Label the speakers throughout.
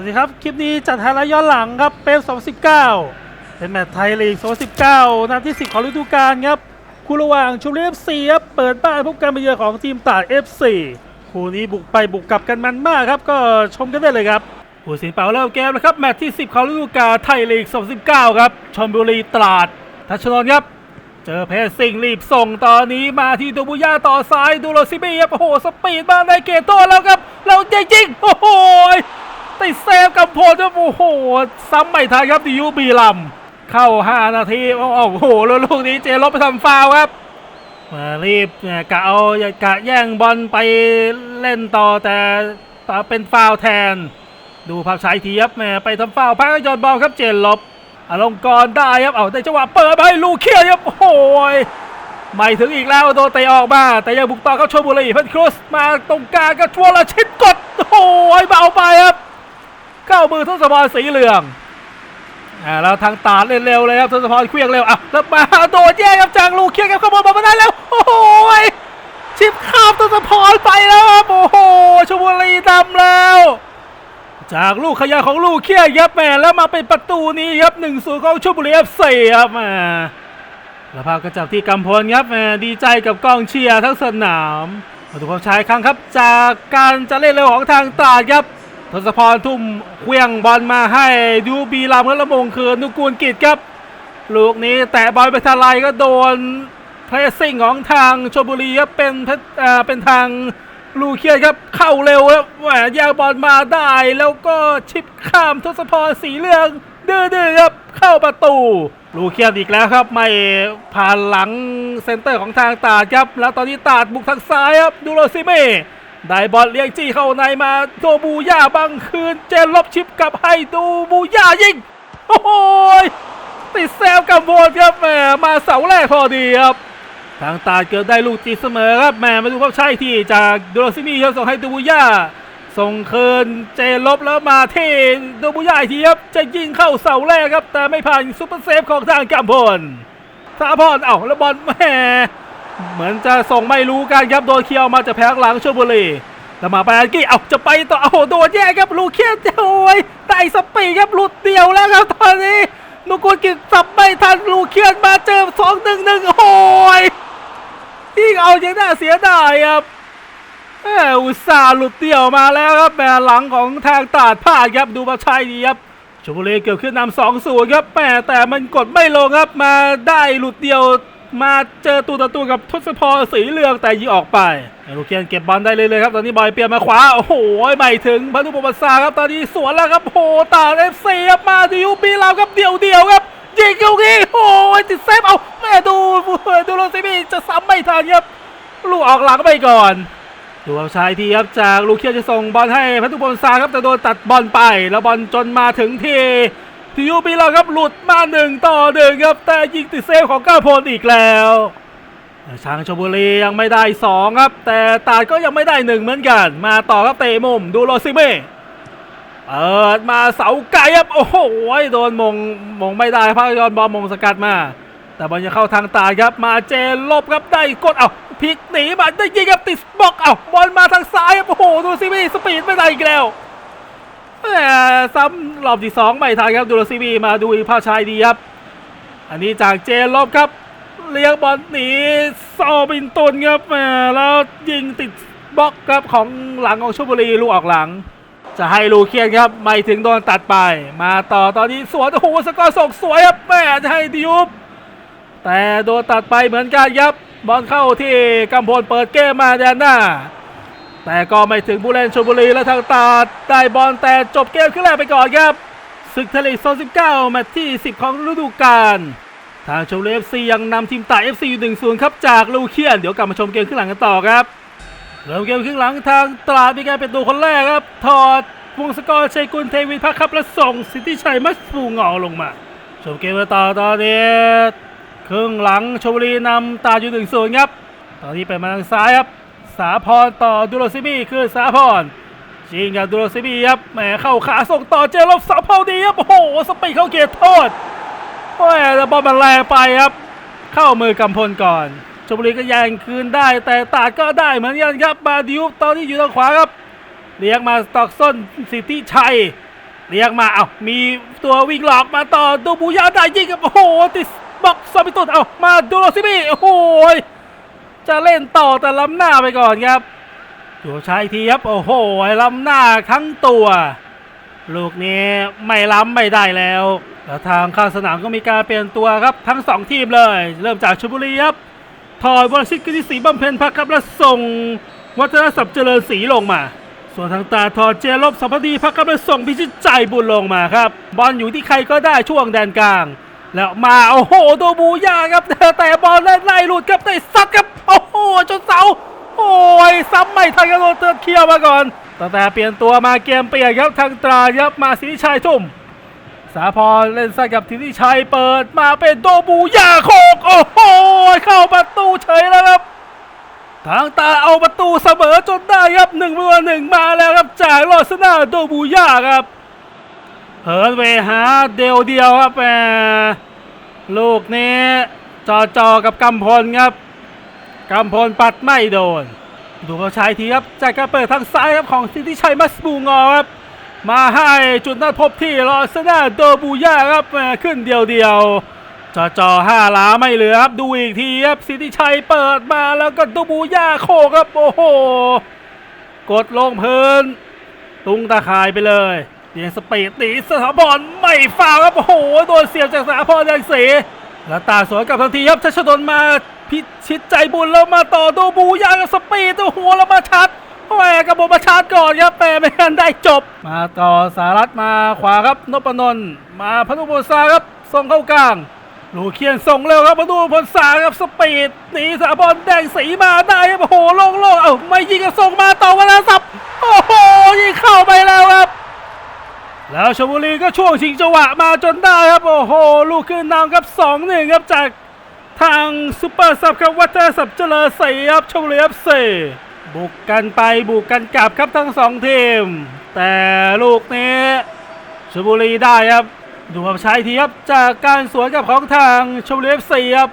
Speaker 1: วัสดีครับ คลิปนี้จัดไฮไลท์ย้อนหลังครับเป็น2019 เป็นแมตช์ไทยลีก 2019 นัดที่ 10 ของฤดูกาลครับคู่ระหว่างชูเรียฟซีครับเปิดบ้านพบกันไปเยือนของทีมตราด FC คู่นี้บุกไปบุกกลับกันมันมากครับ ก็ชมกันได้เลยครับผู้สินเป่าเริ่มเกมนะครับ แมตช์ที่ 10 ของฤดูกาลไทยลีก 2019 ครับชลบุรีตราดทัชนนท์ครับ เจอเพสซิงรีบส่งตอนนี้มาที่ดูบุย่าต่อซ้ายดูโรซิบีครับโอ้โหสปีดมาในเกตโต้แล้วครับแล้วจริงๆโอ้โห ติดเซฟกับโพลครับโอ้โหซ้ำไม่ทันครับดิยูบีลัมเข้า 5 นาทีโอ้โหแล้วลูกนี้เจลบไปทำฟาวครับ มารีบกะเอากะแย่งบอลไปเล่นต่อแต่ต่อเป็นฟาวแทน ดูภาพช้าอีกทีครับแหมไปทำฟาวพักยอนบอลครับเจลบอลงกรณ์ได้ครับเอาได้จังหวะเปิดไปลูกเคียครับโอ้ยไม่ถึงอีกแล้วโดนเตะออกมาแต่ยังบุกต่อเข้าชลบุรีเพชรครุสมาตรงกลางก็ชัวร์ละชิดกดโอ้ยเบาไปครับ เข้ามือทศพรสีเหลืองอ่าแล้วทางตาเล่นเร็วเลยครับทศพรเคลียงเร็วอะแล้วมาโดนแย่ครับจากลูกเคียร์ครับขบวนบอลมาได้แล้วโอ้โหยชิปข้ามทศพรไปแล้วครับโอ้โหชลบุรีนำแล้ว จากลูกขยะของลูกเคียยับแม่แล้วมาเป็นประตูนี้ครับหนึ่งศูนย์ของชลบุรีเอฟซีครับแม่แล้วภาพก็จับที่กำพลครับแมดีใจกับกองเชียร์ทั้งสนามมาดูความชายครั้งครับ จากการจะเล่นเร็วของทางตราดครับ ทศพรทุ่มเควียงบอลมาให้ดูบีลามและละมงคืนนุกูลกิจครับ ลูกนี้แตะบอลไปทลายก็โดนเพรสซิ่งของทางชลบุรีครับเป็นเอ่าเป็นทางลูเคียครับเข้าเร็วครับแหมแย่งบอลมาได้ แล้วก็ชิปข้ามทศพรสีเหลืองดื้อๆครับเข้าประตู ลูเคียอีกแล้วครับ ไม่ผ่านหลังเซนเตอร์ของทางตาดครับ แล้วตอนนี้ตาดบุกทางซ้ายครับดูโรซิเม่ ได้บอลเลี้ยงจี้เข้าในมาโดบูย่าบังคืน เจนลบชิปกลับให้ดูบูย่ายิง โอ้โหติดแซวกับโบนครับแหมมาเสาแรกพอดีครับ ทางตาเกือบได้ลูกตีเสมอครับแหม่มาดูครับใช่ที่จากดูโรซิมีครับส่งให้ดูบุย่าส่งคืนเจลบแล้วมาเทดูบุย่าอีกทีครับจะยิงเข้าเสาแรกครับ แต่ไม่ผ่านซุปเปอร์เซฟของทางกัมพลสาพรเอ้าแล้วบอลแหม่ เหมือนจะส่งไม่รู้กันครับโดนเคียวมาจากแพ้หลังชลบุรีแล้วมาไปอันกี้เอาจะไปต่อเอ้าโดนแย่ครับลูกเคียนโอ้ยได้สปีครับหลุดเดียวแล้วครับตอนนี้นุกูลกิจสับไม่ทันลูกเคียนมาเจอสองหนึ่งหนึ่งโอ้ยยิ่งเอายังน่าเสียดายครับแหมอุตส่าห์หลุดเดี่ยวมาแล้วครับแหม่หลังของทางตาดพลาดครับดูมาชัยดีครับชลบุรีเกือบขึ้นนำสองศูนย์ครับแหมแต่มันกดไม่ลงครับมาได้หลุดเดียว มาเจอตัวต่อตัวกับทศพรสีเหลืองแต่ยิงออกไปลูกเคียนเก็บบอลได้เลยเลยครับตอนนี้บอยเปลี่ยนมาขวาโอ้โหไม่ถึงพันธุปปัสสาครับตอนนี้สวนแล้วครับโอ้โหตาเอฟซีครับมาที่ยูบีเราครับเดี่ยวเดียวครับยิงลูกนี้โอ้ยติดเซฟเอาแม่ดูดูโรซิมีจะซ้ำไม่ทันครับลูกออกหลังไปก่อนดูเอาชายทีครับจากลูกเคียนจะส่งบอลให้พัทุพลซาครับแต่โดนตัดบอลไป แล้วบอลจนมาถึงที่ ทียูบีเราครับหลุดมาหนึ่งต่อหนึ่งครับ แต่ยิงติดเซฟของก้าพลอีกแล้วช้างชลบุรียังไม่ได้สองครับ แต่ตาดก็ยังไม่ได้หนึ่งเหมือนกัน มาต่อครับเตะมุมดูโรซิเม่เปิดมาเสาไก่ครับโอ้โหโดนมงมงไม่ได้พากยอนบอลมงสกัดมา แต่บอลจะเข้าทางตาดครับ มาเจนลบครับได้กดเอาพลิกหนีมาได้ยิงครับติดบล็อกเอาบอลมาทางซ้ายครับโอ้โหดูซิมีสปีดไม่ได้อีกแล้ว ซ้ำรอบที่สองไม่ทันครับดูซิมีมาดูอีกภาพชายดีครับ อันนี้จากเจนลบครับ เลี้ยงบอลหนีซอบินตุนครับแหมแล้วยิงติดบล็อกครับของหลังของชลบุรีลูกออกหลัง จะให้ลูเคียนครับไม่ถึงโดนตัดไป มาต่อตอนนี้สวนโอ้โหสกอร์ส่งสวยครับแม่จะให้ดิยุบแต่โดนตัดไปเหมือนกันครับบอลเข้าที่กำพลเปิดเกมมาแดนหน้า แต่ก็ไม่ถึงผู้เล่นชลบุรีและทางตาดได้บอลแต่จบเกมขึ้นแรกไปก่อนครับศึกทะเลโซน19แมตช์ที่ 10 ของฤดูกาลทางชลบุรีเอฟซียังนำทีมตาเอฟซีอยู่หนึ่งศูนย์ครับจากลูเคียน เดี๋ยวกลับมาชมเกมขึ้นหลังกันต่อครับเริ่มเกมครึ่งหลังทางตราดมีการเป็นตัวคนแรกครับ ถอดวงสกอร์ชัยกุลเทวินพักครับและส่งสิทธิชัยมัสฟูเงาลงมาชมเกมต่อตอนนี้ครึ่งหลังชมบุรีนำตาอยู่หนึ่งศูนย์ครับ ตอนนี้ไปมาทางซ้ายครับ สาพรต่อดูโรซิมีคือสาพรจิงกับดูโรซิมีครับแหมเข้าขาส่งต่อเจอลบสาพรดีครับโอ้โหสปีดเข้าเกียร์โทษโอ้ยแต่บอลมันแรงไปครับ เข้ามือกำพลก่อนชลบุรีก็แย่งคืนได้ แต่ตาดก็ได้เหมือนกันครับมาดิวตอนนี้อยู่ทางขวาครับเลี้ยงมาตอกส้นสิทธิชัยเรียกมาเอามีตัววิ่งหลอกมาต่อดูบูยาได้ยิงครับโอ้โหติดบล็อกซาบิตุนเอามาดูโรซิมีโอ้โห จะเล่นต่อแต่ล้ำหน้าไปก่อนครับอยู่ชายทีครับ โอ้โหล้ำหน้าทั้งตัว ลูกนี้ไม่ล้ำไม่ได้แล้ว แล้วทางข้างสนามก็มีการเปลี่ยนตัวครับทั้งสองทีมเลย เริ่มจากชลบุรีครับถอยวรชิตกิติศรีบำเพ็ญพักครับและส่ง วัฒนศัพท์เจริญศรีลงมา ส่วนทางตาถอดเจลบสัมพดีพักครับและส่งพิชิตใจบุญลงมาครับ บอลอยู่ที่ใครก็ได้ช่วงแดนกลาง แล้วมาโอ้โหโดบูย่าครับแต่บอลไล่หลุดครับได้ซัดครับโอ้โหจนเสาโอ้ยซ้ำไม่ทันครับโดนเตือนเคียวมาก่อนตั้งแต่เปลี่ยนตัวมาเกมเปลี่ยนครับทางตราครับมาสิริชัยทุ่ม สาพรเล่นสั้นกับทิติชัยเปิดมาเป็นโดบูย่าโคกโอ้โหเข้าประตูเฉยแล้วครับทางตาเอาประตูเสมอจนได้ครับหนึ่งประตูหนึ่งมาแล้วครับจากลอสนาโดบูย่าครับ เหินเวหาเดียวเดียวครับแหมลูกนี้จอจอกับกำพลครับกำพลปัดไม่โดน ดูเขาชายทีครับจากการเปิดทางซ้ายครับของสิทธิชัยมัสบูงอครับ มาให้จุดนัดพบที่ลอสนาโดบูย่าครับแหมขึ้นเดียวเดียวจอจอห้าหลาไม่เหลือครับดูอีกทีครับสิทธิชัยเปิดมาแล้วก็โดบูย่าโคครับโอ้โห กดลงพื้น ตุงตาคายไปเลย เดียงสปีดหนีสถาพรไม่ฟาวครับโอ้โหโดนเสียบจากสถาพรแดงเสแล้วตาสวนกับทันทีครับชัชดนมาพิชิตใจบุญแล้วมาต่อโดบูยางกับสปีดโอ้โหแล้วมาชัดแหวกระบบมาชาร์จก่อนครับแต่ไม่ทันได้จบ มาต่อสารัตมาขวาครับนพนนท์มาพนุพลซาครับส่งเข้ากลางลูเคียนส่งเร็วครับมาดูพลสาครับสปีดหนีสาบอลแดงสีมาได้โอ้โหโล่งโล่งเอ้าไม่ยิงก็ส่งมาต่อเวลาสับโอ้โหยิงเข้าไปแล้วครับ แล้วชลบุรีก็ช่วงชิงจังหวะมาจนได้ครับ โอ้โห ลูกขึ้นนำครับสองหนึ่งครับจากทางซูเปอร์ซับครับวัฒนศัพท์เจริญศรีครับชลบุรีเอฟซีบุกกันไปบุกกันกลับครับทั้งสองทีม แต่ลูกนี้ชลบุรีได้ครับ ดูมาใช้ทีครับจากการสวนกับของทางชลบุรีเอฟซีครับ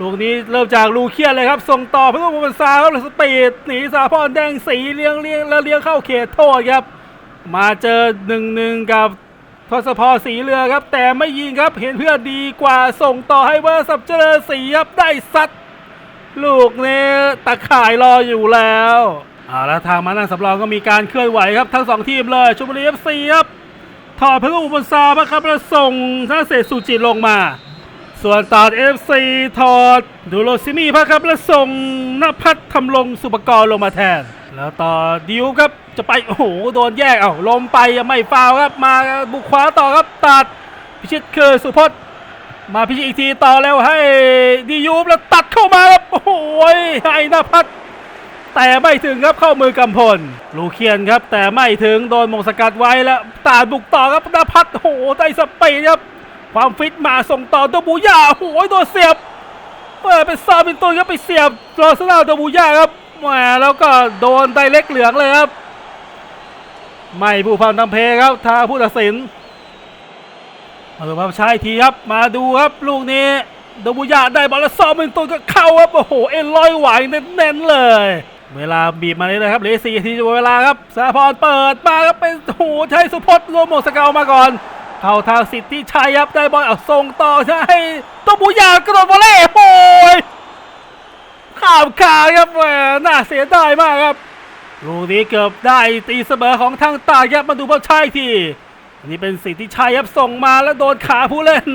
Speaker 1: ลูกนี้เริ่มจากลูเคียนเลยครับ ส่งต่อเพื่อบุญซาครับสปีดหนีสาพรแดงสีเลี้ยงเลี้ยงแล้วเลี้ยงเข้าเขตโทษครับ มาเจอหนึ่งหนึ่งกับทศพรสีเรือครับ แต่ไม่ยิงครับเห็นเพื่อดีกว่าส่งต่อให้เวอร์สับเจริญสีครับได้ซัดลูกนี้ตะข่ายรออยู่แล้วเอาแล้วทางมานั่งสำรองก็มีการเคลื่อนไหวครับ ทั้งสองทีมเลยชลบุรีเอฟซีครับถอดพระอุปซาบครับแล้วส่งท่าเศษสุจิตลงมา ส่วนตอดเอฟซีถอดดูโรซิมี่พักครับ แล้วส่งนภัทรทำลงสุปกรลงมาแทน แล้วต่อดิวครับจะไปโอ้โหโดนแยกเอ้าลมไปยังไม่ฟาวครับมาบุกขวาต่อครับตัดพิชิตคือสุพจน์มาพิชิตอีกทีต่อแล้วให้ดียูบแล้วตัดเข้ามาครับโอ้โหให้นภัทรแต่ไม่ถึงครับเข้ามือกำพล ลูเคียนครับ แต่ไม่ถึงโดนมงสกัดไว้แล้วตาดบุกต่อครับนภัทรโอ้โหได้สปีดครับ ความฟิตมาส่งต่อโดบูย่าโอ้โหโดนเสียบเปิดเป็นซาบินตุนครับไปเสียบรอสนาโดบูย่าครับแหมแล้วก็โดนไดเล็กเหลืองเลยครับ ไม่ผู้พันทำเพครับทางผู้ตัดสินมาดูภาพช้าทีครับ มาดูครับ ลูกนี้โดบูยาได้บอลแล้วซ้อมเป็นตัวก็เข้าครับโอ้โหเอ็นลอยไหวเน้นๆเลย เวลาบีบมาเลยนะครับเหลือสี่ทีจะหมดเวลาครับสาพรเปิดมาครับเป็นโอ้โหใช้สุพจน์รวมหมดสเกลมาก่อน เข้าทางสิทธิชัยครับได้บอลเอาส่งต่อใช่โดบูยากระโดดวอลเล่โอ้ยข้ามขาครับแหมน่าเสียดายมากครับลูกนี้เกือบได้ตีเสมอของทางตากครับมาดูภาพช้าอีกทีอันนี้เป็นสิทธิชัยครับส่งมาแล้วโดนขาผู้เล่น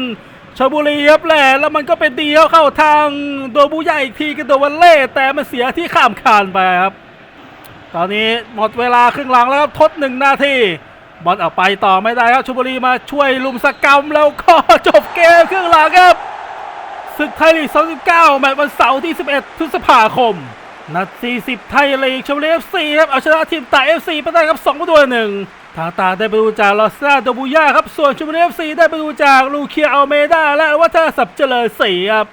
Speaker 1: ชลบุรีครับแหละแล้วมันก็เป็นดีเข้าเข้าทางโดบูใหญ่อีกทีกับโดวันเล่แต่มันเสียที่ข้ามคานไปครับ ตอนนี้หมดเวลาครึ่งหลังแล้วครับทดหนึ่งนาที บอลออกไปต่อไม่ได้ครับชลบุรีมาช่วยลุมสกรรมแล้วก็จบเกมครึ่งหลังครับศึกไทยลีก 29 แมตช์วันเสาร์ที่ 11 พฤษภาคม นัด 40 ไทยลีกชมบุรีเอฟซีครับ เอาชนะทีมต่าเอฟซีไปได้ครับ2ประตูต่อหนึ่งทางตาได้ประตูจากลอสซาโดบูย่าครับ ส่วนชมบุรีเอฟซีได้ประตูจากลูเคียอัลเมดาและวัฒนศัพท์เจริญศรีครับ